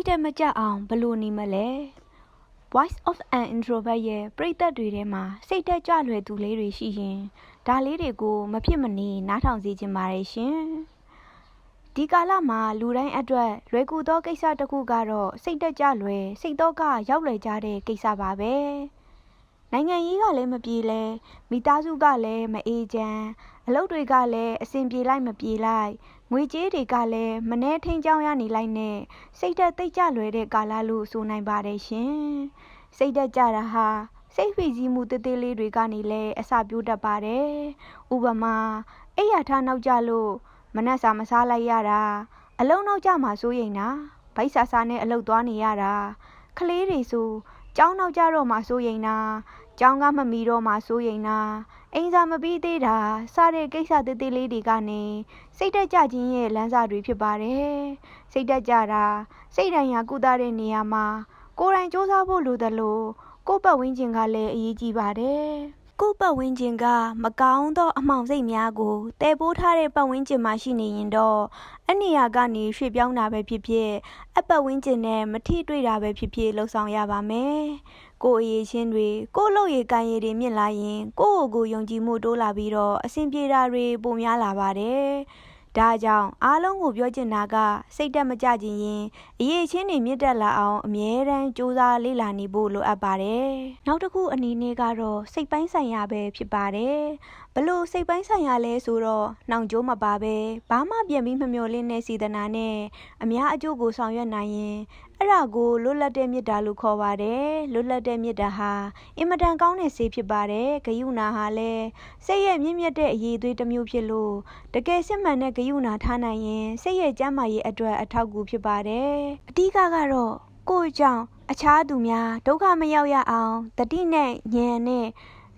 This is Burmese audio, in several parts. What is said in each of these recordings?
တ်တက်မကြအောင်ဘယ်လို့နေမလဲ Voice of an introvert ရဲ့ပရိသတ်တွေထဲမှာစိတ်တက်ကြွလွယ်သူလေးတွေရှိရင်ဒါလေးတွေကိုမဖြစ်မနေနားထောင်စေချင်ပါတယ်ရှင်ဒီကာလမှာလူတိုင်းအတွက်လွယ်ကူသောကိစ္စတစ်ခုကတော့စိတ်တက်ကြလွယ်စိတ်တော့ကရောက်လွယ်ကြတဲ့ကိစ္စပါပဲနိုင်ငံရေးကလည်းမပြေလဲမိသားစုကလည်းမအေးချမ်းအလုပ်တွေကလည်းအဆင်ပြေလိုက်မပြေလိုက် ငွေကြေးတွေကလည်းမနှဲထိန်ကြောင်းရနေလိုက်နဲ့စိတ်သက်သိပ်ကြလွယ်တဲ့ကာလလို့ဆိုနိုင်ပါတယ်ရှင်စိတ်သက်ကြတာဟာစိတ်ဖိစီးမှုတသေးလေးတွေကနေလည်းအစပြိုးတတ်ပါတယ်ဥပမာအိယာထားနောက်ကြလို့မနှက်စာမစားလိုက်ရတာအလုံးနောက်ကြမှာစိုးရိမ်တာဗိုက်ဆာဆာနဲ့အလုတ်သွားနေရတာကလေးတွေဆိုကျောင်းနောက်ကြတော့မှစိုးရိမ်တာကျောင်းကမမီတော့မှစိုးရိမ်တာ အိမ်စာမပြီးသေးတာစတဲ့ကိစ္စသေးသေးလေးတွေကနေစိတ်တက်ကြခြင်းရဲ့လမ်းစာတွေဖြစ်ပါတယ်စိတ်တက်ကြတာစိတ်တိုင်းရာကုသတဲ့နေရာမှာကိုယ်တိုင်စူးစမ်းဖို့လိုတယ်လို့ကိုယ့်ပတ်ဝန်းကျင်ကလည်းအရေးကြီးပါတယ် ကိုယ့်ပတ်ဝန်းကျင်က မကောင်းသော အမှောင်စိတ်များကိုတည်ပိုးထားတဲ့ပတ်ဝန်းကျင်မှာရှိနေရင်တော့အနေရာကနေ ရွှေ့ပြောင်းတာပဲဖြစ်ဖြစ်အပတ်ဝန်းကျင်နဲ့ မထိတွေ့တာပဲဖြစ်ဖြစ်လှုပ်ဆောင်ရပါမယ် ကိုယ်အရေးချင်းတွေ ကိုယ်လုပ်ရည်ကံရည်တွေ မြင့်လာရင် ကိုယ့်ကိုယ်ကို ယုံကြည်မှုတိုးလာပြီးတော့ အဆင်ပြေတာတွေ ပိုများလာပါတယ် ဒါကြောင့်အားလုံးကိုပြောချင်တာကစိတ်တက်မကြခြင်းရင်အရေးချင်းတွေမြင့်တက်လာအောင်အမြဲတမ်းစူးစမ်းလေ့လာနေဖို့လိုအပ်ပါတယ်။နောက်တစ်ခုအနေနဲ့ကတော့စိတ်ပိုင်းဆိုင်ရာပဲဖြစ်ပါတယ်။ဘလို့စိတ်ပိုင်းဆိုင်ရာလဲဆိုတော့နှောင်ကြိုးမပါပဲဘာမှပြန်ပြီးမမျှော်လင့်တဲ့စေတနာနဲ့အများအကျိုးကိုဆောင်ရွက်နိုင်ရင် အဲ့ဒါကိုလွတ်လပ်တဲ့မေတ္တာလို့ခေါ်ပါတယ်လွတ်လပ်တဲ့မေတ္တာဟာအင်မတန်ကောင်းတဲ့ဆေးဖြစ်ပါတယ်ဂယုဏဟာလည်းစိတ်ရဲ့မြင့်မြတ်တဲ့အရေးသွေးတစ်မျိုးဖြစ်လို့တကယ်စစ်မှန်တဲ့ဂယုဏထားနိုင်ရင်စိတ်ရဲ့ကျန်းမာရေးအတွက်အထောက်အကူဖြစ်ပါတယ်အဓိကကတော့ကိုယ့်ကြောင့်အခြားသူများဒုက္ခမရောက်ရအောင်တတိနဲ့ဉာဏ်နဲ့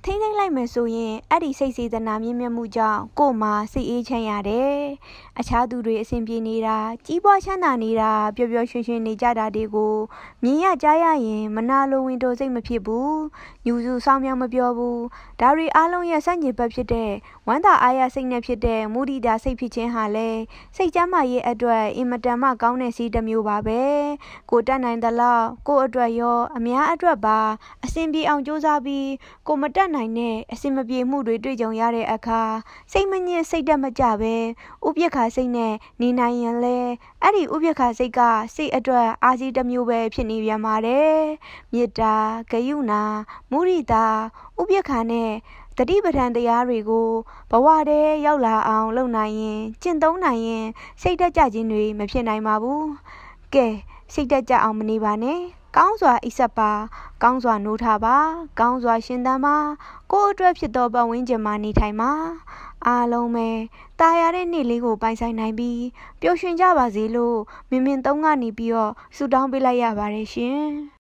ထိမ့်သိမ့်လိုက်မယ်ဆိုရင်အဲ့ဒီစိတ်စေတနာမြင့်မြတ်မှုကြောင့်ကိုယ်မှာစိတ်အေးချမ်းရတယ်။အခြားသူတွေအဆင်ပြေနေတာကြီးပွားချမ်းသာနေတာပျော်ပျော်ရွှင်ရွှင်နေကြတာတွေကိုမြင်ရကြားရရင်မနာလိုဝင်တိုစိတ်မဖြစ်ဘူး။ယူစုဆောင်းမြောင်မပြောဘူး။ဒါတွေအားလုံးရဲ့စန့်ကျင်ဘက်ဖြစ်တဲ့ဝမ်းသာအားရစိတ်နဲ့ဖြစ်တဲ့မုဒိတာစိတ်ဖြစ်ခြင်းဟာလည်းစိတ်ကျမ်းမာရေးအတွက်အင်မတန်မှကောင်းတဲ့စီးတစ်မျိုးပါပဲ။ကိုတက်နိုင်သလောက်ကိုအတွက်ရောအများအတွက်ပါအဆင်ပြေအောင်ကြိုးစားပြီးကိုမတက်နိုင်တဲ့အစင်မပြေမှုတွေတွေ့ကြုံရတဲ့အခါစိတ်မညစ်စိတ်တက်မကြပဲဥပိ္ပခါစိတ်နဲ့နေနိုင်ရင်လဲအဲ့ဒီဥပိ္ပခါစိတ်ကစိတ်အတွက်အာစီတစ်မျိုးပဲဖြစ်နေပြန်ပါတယ်မေတ္တာဂယုဏမုရိတာဥပိ္ပခါနဲ့တတိပဋ္ဌာန်တရားတွေကိုဘဝတည်းရောက်လာအောင်လုပ်နိုင်ရင်ကျင့်သုံးနိုင်ရင်စိတ်တက်ကြခြင်းတွေမဖြစ်နိုင်ပါဘူးကဲစိတ်တက်ကြအောင်မနေပါနဲ့ ကောင်းစွာအိပ်စက်ပါကောင်းစွာနိုးထပါကောင်းစွာရှင်သန်ပါကိုယ်အတွက်ဖြစ်သောပတ်ဝန်းကျင်မှာနေထိုင်ပါအားလုံးပဲတာယာတဲ့နေ့လေးကိုပိုင်ဆိုင်နိုင်ပြီးပျော်ရွှင်ကြပါစေလို့မင်းမင်းသုံးကနေပြီးတော့ဆုတောင်းပေးလိုက်ရပါတယ်ရှင်